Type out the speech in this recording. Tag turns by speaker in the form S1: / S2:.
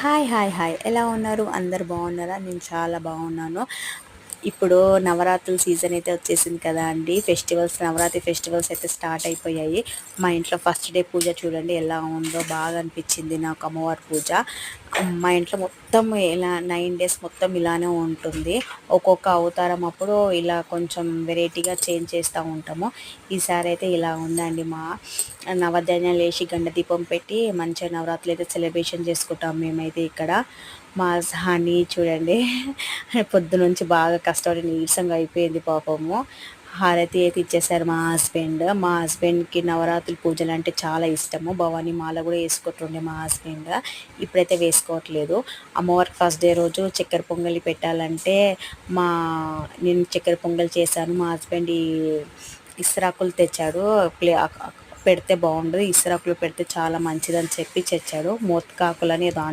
S1: Hi hi hi. ఎలా ఉన్నారు? అందరు బాగున్నారా? నేను చాలా బాగున్నాను. ఇప్పుడు నవరాత్రుల సీజన్ అయితే వచ్చేసింది కదా అండి. ఫెస్టివల్స్ నవరాత్రి ఫెస్టివల్స్ అయితే స్టార్ట్ అయిపోయాయి. మా ఇంట్లో ఫస్ట్ డే పూజ చూడండి ఎలా ఉందో బాగా అనిపించింది నాకు అమ్మవారి పూజ. మా ఇంట్లో మొత్తం ఇలా నైన్ డేస్ మొత్తం ఇలానే ఉంటుంది. ఒక్కొక్క అవతారం అప్పుడు ఇలా కొంచెం వెరైటీగా చేంజ్ చేస్తూ ఉంటాము. ఈసారి అయితే ఇలా ఉందండి మా నవధాన్యాలు వేసి గండ దీపం పెట్టి మంచిగా నవరాత్రులు అయితే సెలబ్రేషన్ చేసుకుంటాం మేమైతే ఇక్కడ. మా హనీ చూడండి పొద్దునుంచి బాగా కష్టపడి నీరసంగా అయిపోయింది పాపము. హారతి అయితే ఇచ్చేసారు మా హస్బెండ్ మా హస్బెండ్కి నవరాత్రి పూజలు అంటే చాలా ఇష్టము. భవానీ మాల కూడా వేసుకుంటుండే మా హస్బెండ్ ఇప్పుడైతే వేసుకోవట్లేదు. అమ్మవారికి ఫస్ట్ డే రోజు చక్కెర పొంగలి పెట్టాలంటే మా నేను చక్కెర పొంగల్ చేశాను. మా హస్బెండ్ ఈ ఇస్రాకులు తెచ్చాడు. ప్లే పెడితే బాగుండదు ఇస్రాకులు పెడితే చాలా మంచిదని చెప్పి తెచ్చాడు మోత్కాకులని